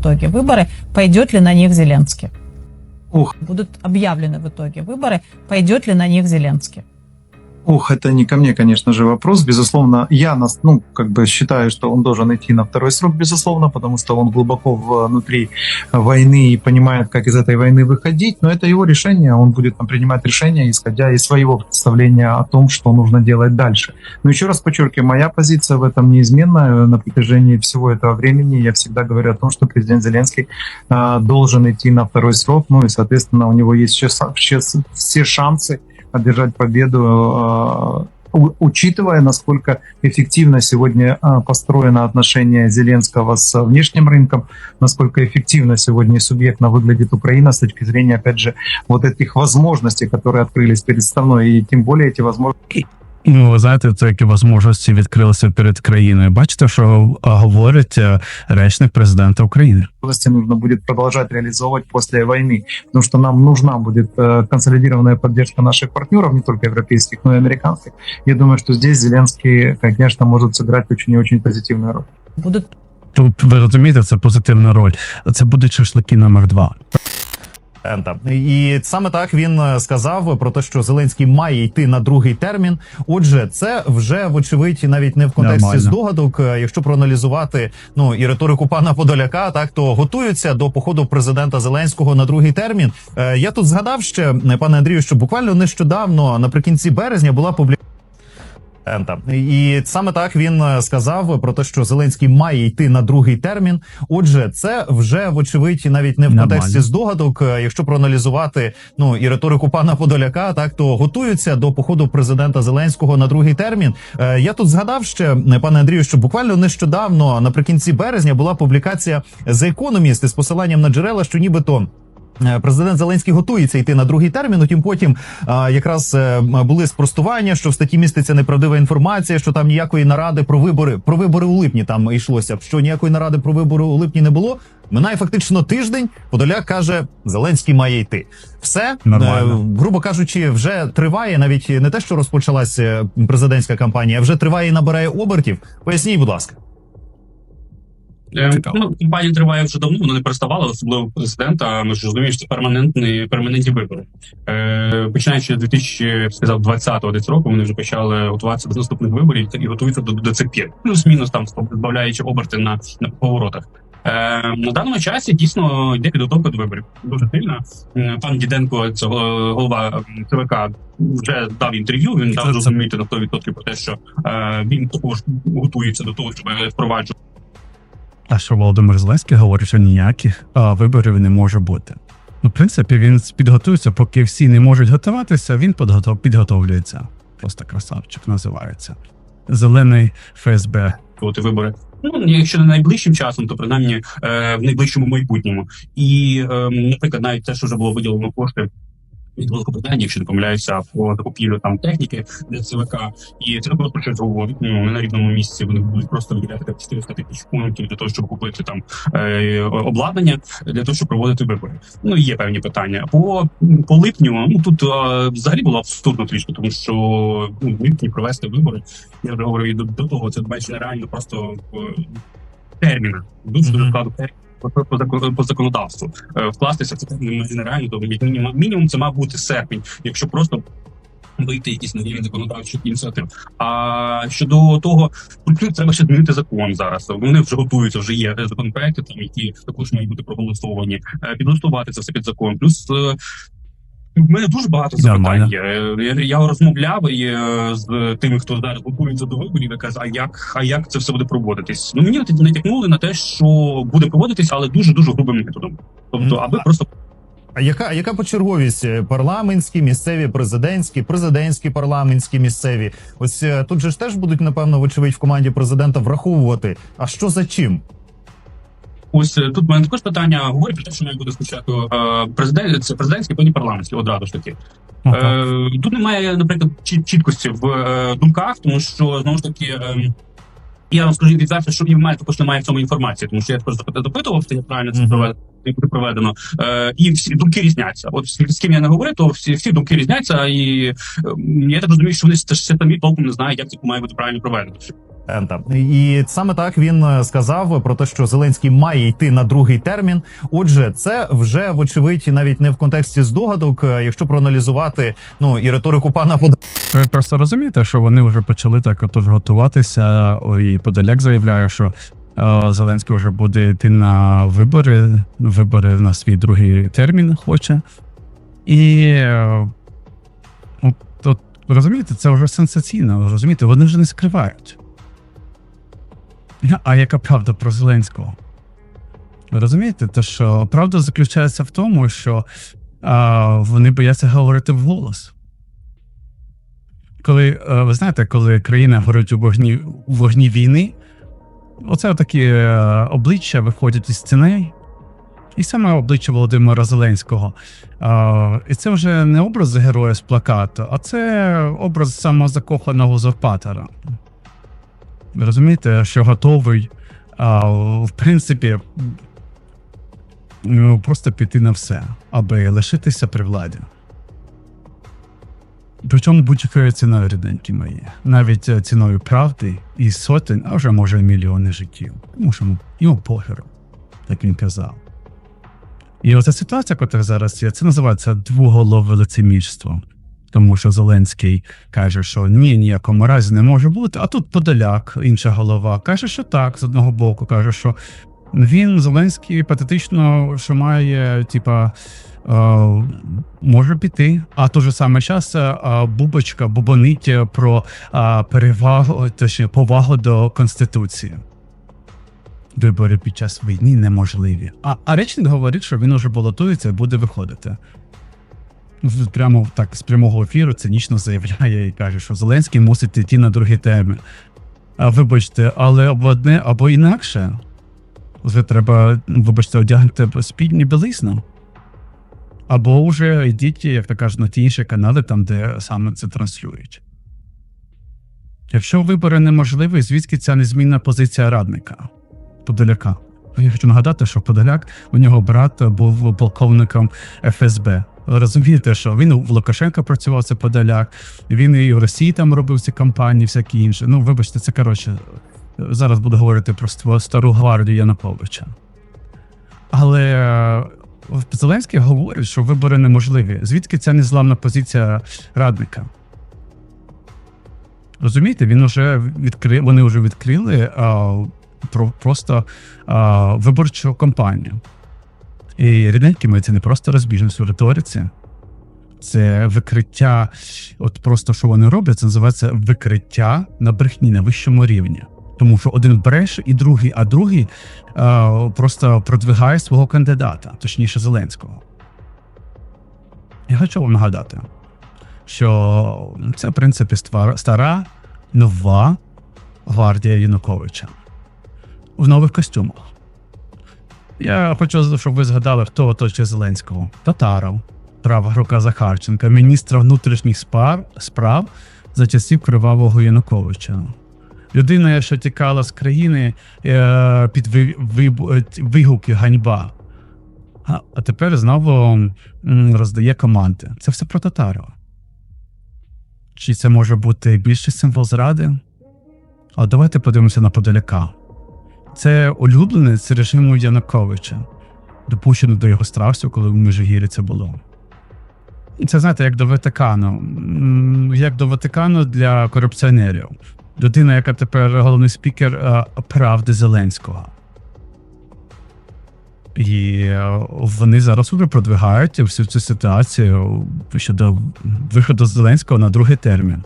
итоге выборы, пойдет ли на них Зеленский. Ух, Будут объявлены в итоге выборы, пойдет ли на них Зеленский. Ух, это не ко мне, конечно же, вопрос. Безусловно, я нас, ну, как бы считаю, что он должен идти на второй срок, безусловно, потому что он глубоко внутри войны и понимает, как из этой войны выходить. Но это его решение, он будет там, принимать решения, исходя из своего представления о том, что нужно делать дальше. Но еще раз подчеркиваю, моя позиция в этом неизменна. На протяжении всего этого времени я всегда говорю о том, что президент Зеленский э, должен идти на второй срок, ну и, соответственно, у него есть сейчас, сейчас все шансы одержать победу, э, у- учитывая, насколько эффективно сегодня э, построено отношение Зеленского с внешним рынком, насколько эффективно сегодня и субъектно выглядит Украина с точки зрения, опять же, вот этих возможностей, которые открылись перед страной, и тем более эти возможности Ну, ви знаєте, це які можливості відкрилися перед країною. Бачите, що а, говорить е, речник президента України. нужно будет продолжать реализовывать после войны, потому что нам нужна будет э, консолидированная поддержка наших партнеров, не только европейских, но и американских. Я думаю, что здесь Зеленский, конечно, может сыграть очень и очень позитивную роль. Будут Тут ви розумієте, це позитивна роль. Це будуть шашлики номер два. Ента. І саме так він е, сказав про те, що Зеленський має йти на другий термін. Отже, це вже вочевидь навіть не в контексті Нормально. здогадок. Е, Якщо проаналізувати ну і риторику пана Подоляка, так то готуються до походу президента Зеленського на другий термін. Е, Я тут згадав ще пане Андрію, що буквально нещодавно, наприкінці березня, була публікація. Ента. І саме так він е, сказав про те, що Зеленський має йти на другий термін. Отже, це вже вочевидь навіть не в Нормально. контексті здогадок. Е, Якщо проаналізувати ну і риторику пана Подоляка, так то готуються до походу президента Зеленського на другий термін. Е, Я тут згадав ще пане Андрію, що буквально нещодавно, наприкінці березня, була публікація The Economist із посиланням на джерела, що нібито. Е, Президент Зеленський готується йти на другий термін. Утім, потім а, якраз е, були спростування, що в статті міститься неправдива інформація, що там ніякої наради про вибори про вибори у липні там йшлося. Що ніякої наради про вибори у липні не було. Минає фактично тиждень. Подоляк каже, Зеленський має йти. Все Нормально. е, грубо кажучи, вже триває навіть не те, що розпочалася президентська кампанія, а вже триває і набирає обертів. Поясніть, будь ласка. Е, Цікаво. Ну, кампанія триває вже давно, вона не переставала, особливо президента. Ми ж розуміємо, що це перманентні перманентні вибори. Е, починаючи з 2020 десь року, вони вже почали готуватися до наступних виборів і готуються до, до цих пір. Плюс-мінус там збавляючи оберти на, на поворотах. Е, на даному часі дійсно йде підготовка до виборів. Дуже сильно. Е, Пан Діденко, це голова м, ЦВК, вже дав інтерв'ю. Він дав зрозуміти на 100% про те, що е, він також готується до того, щоб впроваджувати. А що Володимир Зеленський говорить, що ніяких а, виборів не може бути. Ну, в принципі, він підготується, поки всі не можуть готуватися, він підготов... підготовлюється. Просто красавчик називається. Зелений ФСБ. проводити вибори. Ну якщо не найближчим часом, то принаймні е, в найближчому майбутньому. І е, наприклад, навіть те, що вже було виділено кошти. Від Великобританії, якщо не помиляюся, по закупівлю там техніки для ЦВК, і це просто щось говорить. Ну на рівному місці вони будуть просто виділяти там 400 тисяч фунтів для того, щоб купити там е, обладнання для того, щоб проводити вибори. Ну є певні питання. По по липню, ну тут е, взагалі було абсурдно трішки, тому що ну, в липні провести вибори. Я вже говорив до, до того, це майже нереально просто в терміна. Дуже дуже складно термін. По, законодавству Е, вкластися це нереально, тому мінімум, мінімум це мав бути серпень, якщо просто вийти якісь на рівень законодавчих ініціатив. А щодо того, тут треба ще змінити закон зараз. Вони вже готуються, вже є законопроекти, там які також мають бути проголосовані. Е, Підготувати це все під закон. Плюс е, в мене дуже багато запитань. є. Я, я розмовляв і, е, з тими, хто зараз готується до виборів, і каже, а як, а як це все буде проводитись? Ну мені натякнули на те, що буде проводитись, але дуже дуже грубим методом. Тобто, аби просто А яка, а яка почерговість? Е, Парламентські, місцеві, президентські, президентські, парламентські, місцеві. Ось е, тут же ж теж будуть, напевно, вочевидь, в команді президента враховувати. А що за чим? Ось е, тут мене також питання говорить про те, що має бути спочатку е, президент, це президентський, потім парламентський, одразу ж таки. Ага. Е, тут немає, наприклад, чіт- чіткості в думках, тому що знову ж таки. Е, я вам скажу відверто, що і в мене також немає в цьому інформації, тому що я також допитував, як правильно це проведено, буде проведено. Е, і всі думки різняться. От з з ким я не говорю, то всі, всі думки різняться, і е, я так розумію, що вони ще самі толком не знають, як це має бути правильно проведено. І саме так він е, сказав про те, що Зеленський має йти на другий термін. Отже, це вже вочевидь навіть не в контексті здогадок. е, Якщо проаналізувати ну і риторику пана Подоляка, Ви просто розумієте, що вони вже почали так отож готуватися. І Подоляк заявляє, що е, Зеленський вже буде йти на вибори, вибори на свій другий термін хоче. І от, от, розумієте, це вже сенсаційно. Розумієте, вони вже не скривають. А яка правда про Зеленського? Розумієте, те, що правда заключається в тому, що а, вони бояться говорити вголос. Коли е, ви знаєте, коли країна горить у вогні, у вогні війни, оце такі е, обличчя виходять із стіней, і саме обличчя Володимира Зеленського. Е, І це вже не образ героя з плакату, а це образ самозакоханого узурпатора. Розумієте, що готовий, а, в принципі, ну, просто піти на все, аби лишитися при владі. Причому будь-якою ціною рідненькі мої, навіть е, ціною правди і сотень, а вже може мільйони життів. Тому йому- похеру, як він казав. І оця ситуація, яка зараз є, це називається двоголове лицемірство. Тому що Зеленський каже, що ні, ніякому разі не може бути. А тут Подоляк, інша голова, каже, що так, з одного боку, каже, що він Зеленський патетично, що має, типа, е, може піти. А той же самий час е, Бубочка бубонить про е, перевагу, точніше, повагу до Конституції. Вибори під час війни неможливі. А, а речник говорить, що він уже балотується і буде виходити. Прямо так з прямого ефіру цинічно заявляє і каже, що Зеленський мусить йти на другі теми. А вибачте, але або одне, або інакше. Вже треба, вибачте, одягнути спільні білизну. Або вже йдіть, як то кажуть, на ті інші канали, там, де саме це транслюють. Якщо вибори неможливі, звідки ця незмінна позиція радника Подоляка? Я хочу нагадати, що Подоляк, у нього брат був полковником ФСБ. Розумієте, що він в Лукашенка працював це Подоляк, він і в Росії там робив ці кампанії, всякі інші. Ну, вибачте, це коротше. Зараз буду говорити про стару гвардію Януковича. Але е, Зеленський говорить, що вибори неможливі. Звідки ця незламна позиція радника? Розумієте, він уже відкри... вони вже відкрили а, про, просто а, виборчу кампанію. І рідненькі ми це не просто розбіжність у риториці, це викриття, от просто що вони роблять, це називається викриття на брехні на вищому рівні. Тому що один бреше і другий, а другий а, просто продвигає свого кандидата, точніше Зеленського. Я хочу вам нагадати, що це, в принципі, стара нова гвардія Януковича в нових костюмах. Я хочу, щоб ви згадали, хто оточує Зеленського. Татаров, права рука Захарченка, міністра внутрішніх спар, справ за часів кривавого Януковича. Людина, що тікала з країни е, під вигуки ганьба. А тепер знову роздає команди. Це все про Татарова. Чи це може бути більший символ зради? А давайте подивимося на Подоляка. Це улюбленець режиму Януковича, допущено до його страусів, коли в Межигір'ї це було. Це знаєте, як до Ватикану. Як до Ватикану для корупціонерів. Людина, яка тепер головний спікер е, правди Зеленського. І е, вони зараз уже продвигають всю цю ситуацію щодо виходу Зеленського на другий термін.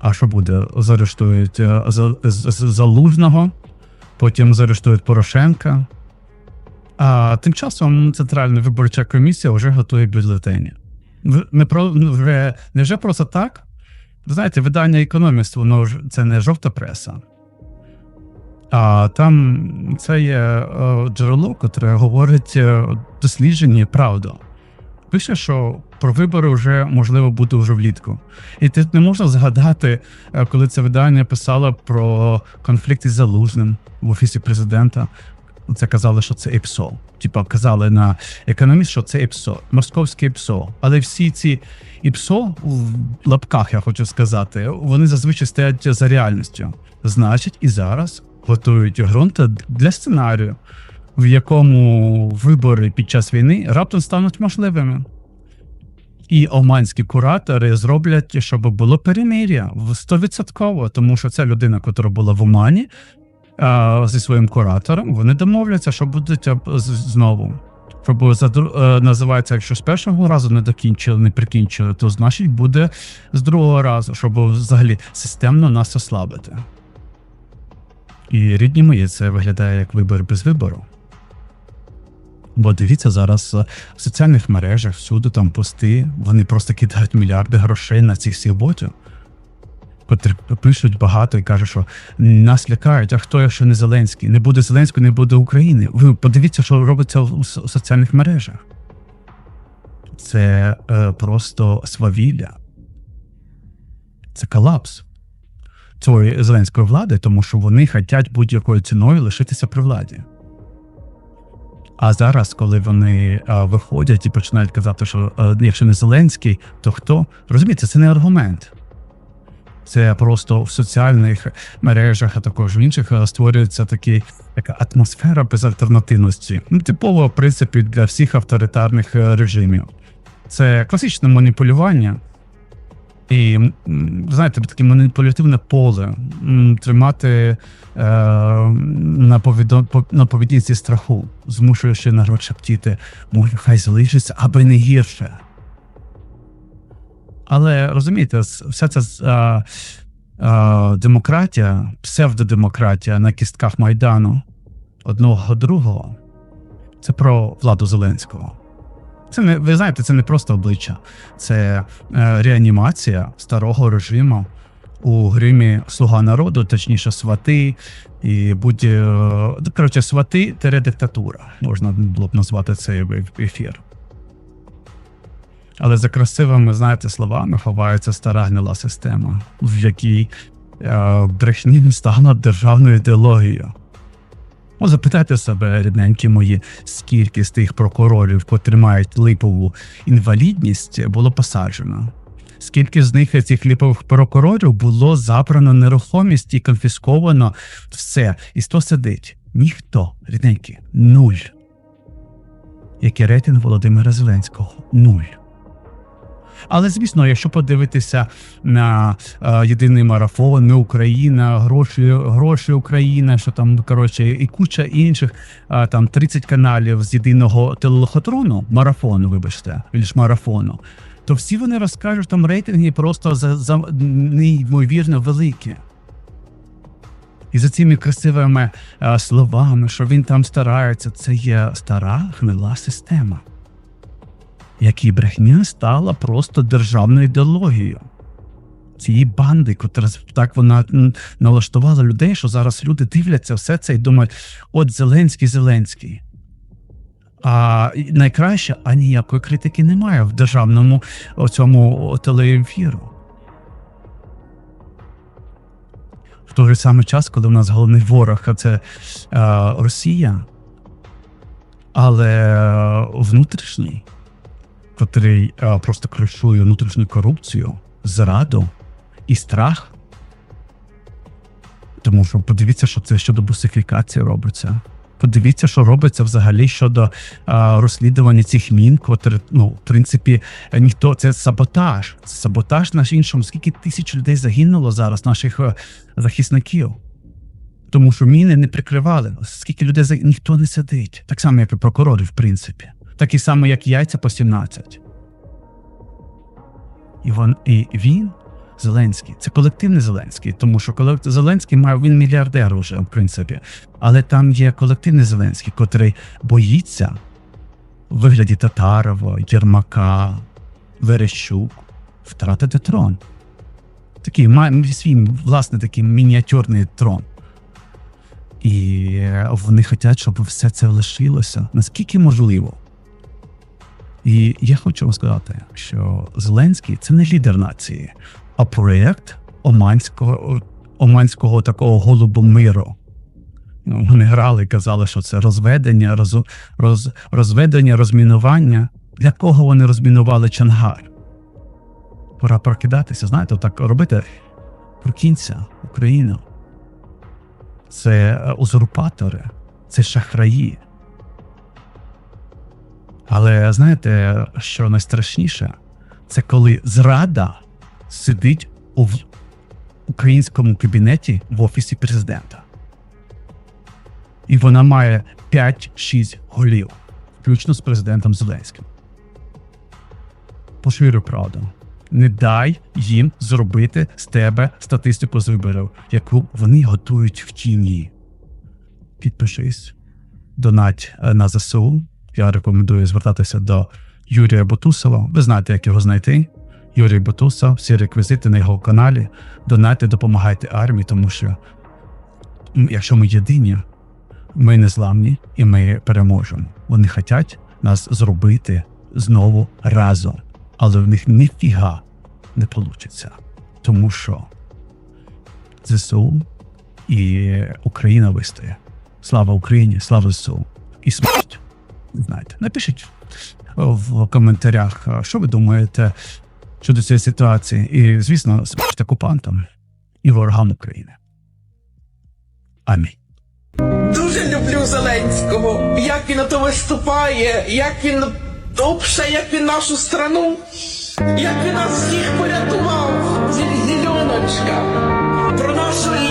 А що буде? Заарештують е, Залужного, потім заарештують Порошенка. А тим часом Центральна виборча комісія вже готує бюлетені. Не про ну, вже не вже просто так. Ви знаєте, видання економіст, воно ж це не жовта преса. А там це є е, джерело, котре говорить е, дослідження правду. Пише, що про вибори вже можливо буде вже влітку. І тут не можна згадати, е, коли це видання писало про конфлікт із залужним в офісі президента. Це казали, що це ІПСО. Типа казали на економіст, що це ІПСО, московське ІПСО. Але всі ці ІПСО в лапках, я хочу сказати, вони зазвичай стоять за реальністю. Значить, і зараз готують ґрунт для сценарію, в якому вибори під час війни раптом стануть можливими. І оманські куратори зроблять, щоб було перемир'я 100%, тому що ця людина, яка була в Омані а, зі своїм куратором, вони домовляться, що будуть знову. Щоб дру- е, називається, якщо з першого разу не докінчили, не прикінчили, то значить буде з другого разу, щоб взагалі системно нас ослабити. І рідні мої, це виглядає як вибір без вибору. Бо дивіться зараз е, в соціальних мережах, всюди там пости, вони просто кидають мільярди грошей на цих всіх ботів. Пишуть багато і кажуть, що нас лякають, а хто, якщо не Зеленський? Не буде Зеленського, не буде України. Ви подивіться, що робиться у соціальних мережах. Це е, просто свавілля. Це колапс цієї зеленської влади, тому що вони хочуть будь-якою ціною лишитися при владі. А зараз, коли вони а, виходять і починають казати, що а, якщо не Зеленський, то хто? Розумієте, це не аргумент. Це просто в соціальних мережах, а також в інших створюється такий, така атмосфера безальтернативності. Ну, типово, в принципі, для всіх авторитарних е, режимів. Це класичне маніпулювання. І знаєте, таке маніпулятивне поле тримати е, на, повідо, на поведінці страху, змушуючи народ шептіти, може, хай залишиться, аби не гірше. Але розумієте, вся ця а, а, демократія, псевдодемократія на кістках Майдану одного другого це про владу Зеленського. Це не ви знаєте, це не просто обличчя, це е, реанімація старого режиму у гримі Слуга народу, точніше, свати і будь е, коротше, свати диктатура. Можна було б назвати цей ефір. Але за красивими, знаєте, словами ховається стара гнила система, в якій е, брехні стала державною ідеологією. О, запитайте себе, рідненькі мої, скільки з тих прокурорів, котрі мають липову інвалідність, було посаджено? Скільки з них цих ліпових прокурорів було забрано нерухомість і конфісковано все? І хто сидить? Ніхто, рідненькі, нуль. Який рейтинг Володимира Зеленського? Нуль. Але звісно, якщо подивитися на е, єдиний марафон, ми Україна, гроші, гроші Україна, що там коротше, і куча інших е, там 30 каналів з єдиного телелохотрону, марафону, вибачте, більш марафону, то всі вони розкажуть там рейтинги просто за, за неймовірно великі. І за цими красивими е, словами, що він там старається, це є стара гнила система якій брехня стала просто державною ідеологією. Цієї банди, котра так вона налаштувала людей, що зараз люди дивляться все це і думають: от Зеленський, Зеленський. А найкраще, а ніякої критики немає в державному цьому телеефіру. В той же самий час, коли у нас головний ворог це е, Росія, але е, внутрішній котрий е, просто кришує внутрішню корупцію, зраду і страх. Тому що подивіться, що це щодо бусифікації робиться. Подивіться, що робиться взагалі щодо е, розслідування цих мін, котрі, ну, в принципі, ніхто це саботаж. Це саботаж наш іншому. Скільки тисяч людей загинуло зараз, наших е, захисників. Тому що міни не прикривали. Скільки людей ніхто не сидить. Так само, як і прокурори, в принципі. Такі само, як яйця по 17. І, вон, і він, Зеленський, це колективний Зеленський, тому що колек- Зеленський має він мільярдер уже, в принципі. Але там є колективний Зеленський, котрий боїться в вигляді Татарова, Єрмака, Верещук втратити трон. Такий має свій власний такий мініатюрний трон. І е, вони хочуть, щоб все це лишилося наскільки можливо. І я хочу вам сказати, що Зеленський це не лідер нації, а проєкт Оманського, Оманського такого голубу миру. Ну, Вони грали і казали, що це розведення, роз, роз, розведення, розмінування. Для кого вони розмінували Чангар? Пора прокидатися, знаєте, так робити. Прокинься, Україну. Це е, узурпатори, це шахраї. Але знаєте, що найстрашніше? Це коли зрада сидить у українському кабінеті в офісі президента. І вона має 5-6 голів, включно з президентом Зеленським. Поширю правду. Не дай їм зробити з тебе статистику з виборів, яку вони готують в тіні. Підпишись, донать е, на ЗСУ. Я рекомендую звертатися до Юрія Бутусова. Ви знаєте, як його знайти. Юрій Бутусов, всі реквізити на його каналі. Донайте, допомагайте армії, тому що якщо ми єдині, ми незламні і ми переможемо. Вони хочуть нас зробити знову разом, але в них ніфіга не вийде. Тому що ЗСУ і Україна вистоє. Слава Україні, слава ЗСУ і смерть. Знаєте, напишіть в коментарях, що ви думаєте щодо цієї ситуації. І, звісно, смерть окупантам і ворогам України. Амінь. Дуже люблю Зеленського. Як він на то виступає, як він обше, як він нашу страну, як він нас всіх порятував. Зеленочка. Про нашу.